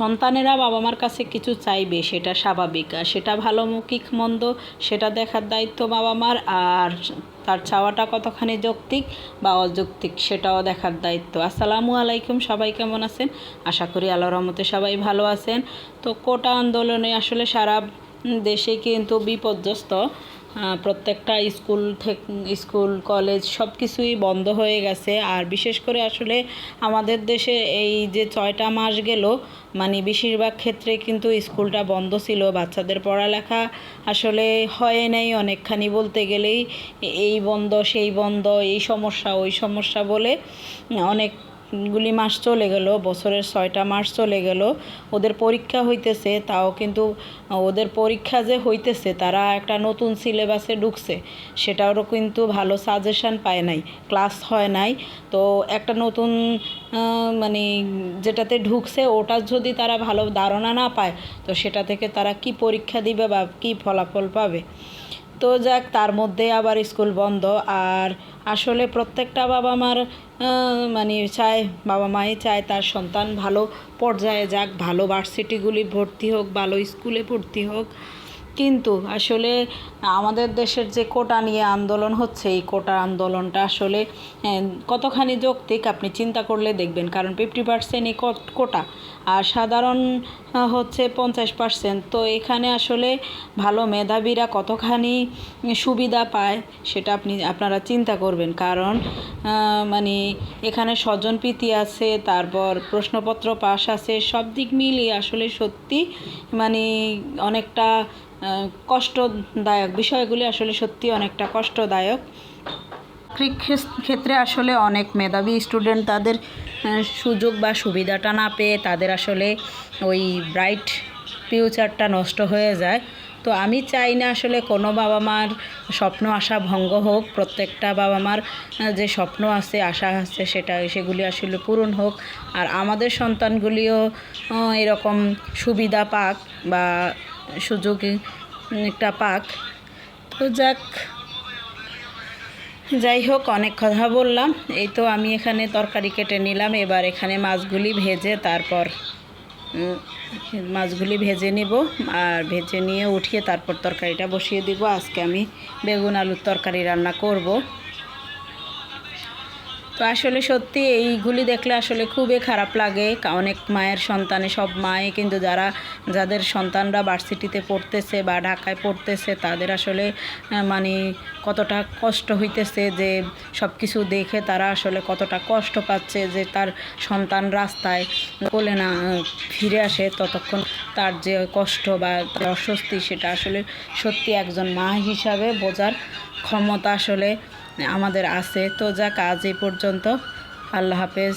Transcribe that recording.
সন্তানেরা বাবা মার কাছে কিছু চাইবে, সেটা স্বাভাবিক। আর সেটা ভালোমুখিক মন্দ, সেটা দেখার দায়িত্ব বাবা মার আর তার চাওয়াটা কতখানি যৌক্তিক বা অযৌক্তিক, সেটাও দেখার দায়িত্ব। আসসালামু আলাইকুম, সবাই কেমন আছেন? আশা করি আল্লাহর রহমতে সবাই ভালো আছেন। তো কোটা আন্দোলনে আসলে সারা দেশে কিন্তু বিপর্যস্ত। প্রত্যেকটা স্কুল থেকে, স্কুল, কলেজ সব কিছুই বন্ধ হয়ে গেছে। আর বিশেষ করে আসলে আমাদের দেশে এই যে ছয়টা মাস গেল মানে বেশিরভাগ ক্ষেত্রে কিন্তু স্কুলটা বন্ধ ছিল। বাচ্চাদের পড়ালেখা আসলে হয় নাই অনেকখানি বলতে গেলেই। এই বন্ধ, সেই বন্ধ, এই সমস্যা, ওই সমস্যা বলে অনেকগুলি মাস চলে গেল, বছরের ছয়টা মাস চলে গেল, ওদের পরীক্ষা হইতেছে, তাও কিন্তু ওদের পরীক্ষা যে হইতেছে, তারা একটা নতুন সিলেবাসে ঢুকছে, সেটারও কিন্তু ভালো সাজেশান পায় নাই ক্লাস হয় নাই, তো একটা নতুন মানে যেটাতে ঢুকছে, ওটা যদি তারা ভালো ধারণা না পায়, তো সেটা থেকে তারা কি পরীক্ষা দিবে বা কি ফলাফল পাবে? তো যাক, তার মধ্যে আবার স্কুল বন্ধ, আর আসলে প্রত্যেকটা বাবা মার মানে চায়, বাবা মাই চায় তার সন্তান ভালো পর্যায়ে যাক, ভালো ভার্সিটিগুলি ভর্তি হোক, ভালো স্কুলে ভর্তি হোক। কিন্তু আসলে আমাদের দেশের যে কোটা নিয়ে আন্দোলন হচ্ছে, এই কোটা আন্দোলনটা আসলে কতখানি যৌক্তিক আপনি চিন্তা করলে দেখবেন। কারণ ফিফটি পার্সেন্টই কোটা আর সাধারণ হচ্ছে পঞ্চাশ পার্সেন্ট তো এখানে আসলে ভালো মেধাবীরা কতখানি সুবিধা পায় সেটা আপনি, আপনারা চিন্তা করবেন। কারণ মানে এখানে স্বজনপ্রীতি আছে, তারপর প্রশ্নপত্র পাস আছে, সব দিক মিলিয়ে আসলে সত্যি মানে অনেকটা কষ্টদায়ক বিষয়গুলি আসলে সত্যি অনেকটা কষ্টদায়ক। ক্ষেত্রে আসলে অনেক মেধাবী স্টুডেন্ট তাদের সুযোগ বা সুবিধাটা না পেয়ে তাদের আসলে ওই ব্রাইট ফিউচারটা নষ্ট হয়ে যায়। তো আমি চাই না আসলে কোনো বাবা মার স্বপ্ন আশা ভঙ্গ হোক, প্রত্যেকটা বাবা মার যে স্বপ্ন আছে, আশা আছে, সেটা, সেগুলি আসলে পূরণ হোক। আর আমাদের সন্তানগুলিও এরকম সুবিধা পাক বা সুযোগ একটা পাক। তো যাক, যাই হোক, অনেক কথা বললাম। এই তো আমি এখানে তরকারি কেটে নিলাম, এবার এখানে মাছগুলি ভেজে তারপর মাছগুলি ভেজে নিব আর ভেজে নিয়ে উঠিয়ে তারপর তরকারিটা বসিয়ে দিব। আজকে আমি বেগুন আলুর তরকারি রান্না করব। তো আসলে সত্যি এইগুলি দেখলে আসলে খুবই খারাপ লাগে। অনেক মায়ের সন্তানে, সব মায়ে কিন্তু যারা, যাদের সন্তানরা ভার্সিটিতে পড়তেছে বা ঢাকায় পড়তেছে, তাদের আসলে মানে কতটা কষ্ট হইতেছে যে সব কিছু দেখে তারা আসলে কতটা কষ্ট পাচ্ছে যে তার সন্তান রাস্তায় কোলে না ফিরে আসে ততক্ষণ তার যে কষ্ট বা অস্বস্তি সেটা আসলে সত্যি একজন মা হিসাবে বোঝার ক্ষমতা আসলে আমাদের আছে। তো যা কাজ এই পর্যন্ত। আল্লাহ হাফেজ।